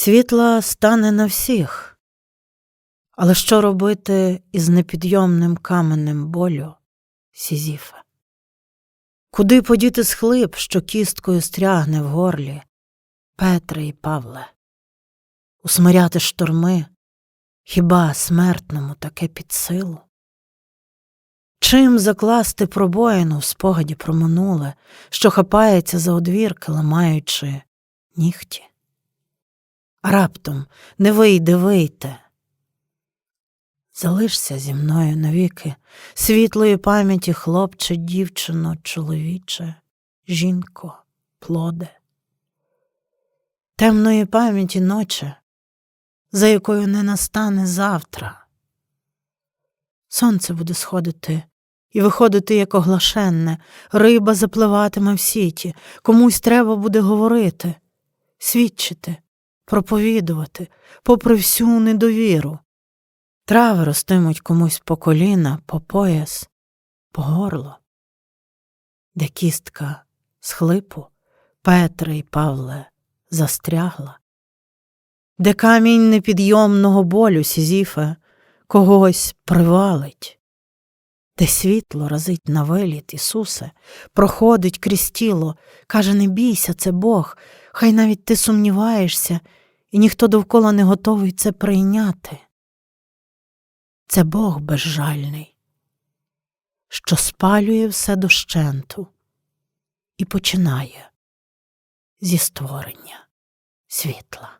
Світла стане на всіх. Але що робити із непідйомним каменем болю Сізіфа? Куди подіти схлип, що кісткою стрягне в горлі Петре і Павле? Усмиряти шторми, хіба смертному таке під силу? Чим закласти пробоїну в спогаді про минуле, що хапається за одвірки, ламаючи нігті? Раптом не вийде, вийте. Залишся зі мною навіки. Світлої пам'яті, хлопче, дівчино, чоловіче, жінко, плоде, темної пам'яті ноче, за якою не настане завтра. Сонце буде сходити і виходити як оглашенне, риба запливатиме в сіті, комусь треба буде говорити, свідчити, проповідувати, попри всю недовіру. Трави ростимуть комусь по коліна, по пояс, по горло, де кістка з хлипу Петре і Павле застрягла, де камінь непідйомного болю Сізіфе когось привалить, де світло разить на виліт Ісусе, проходить крізь тіло, каже, не бійся, це Бог, хай навіть ти сумніваєшся, і ніхто довкола не готовий це прийняти. Це Бог безжальний, що спалює все дощенту і починає зі створення світла.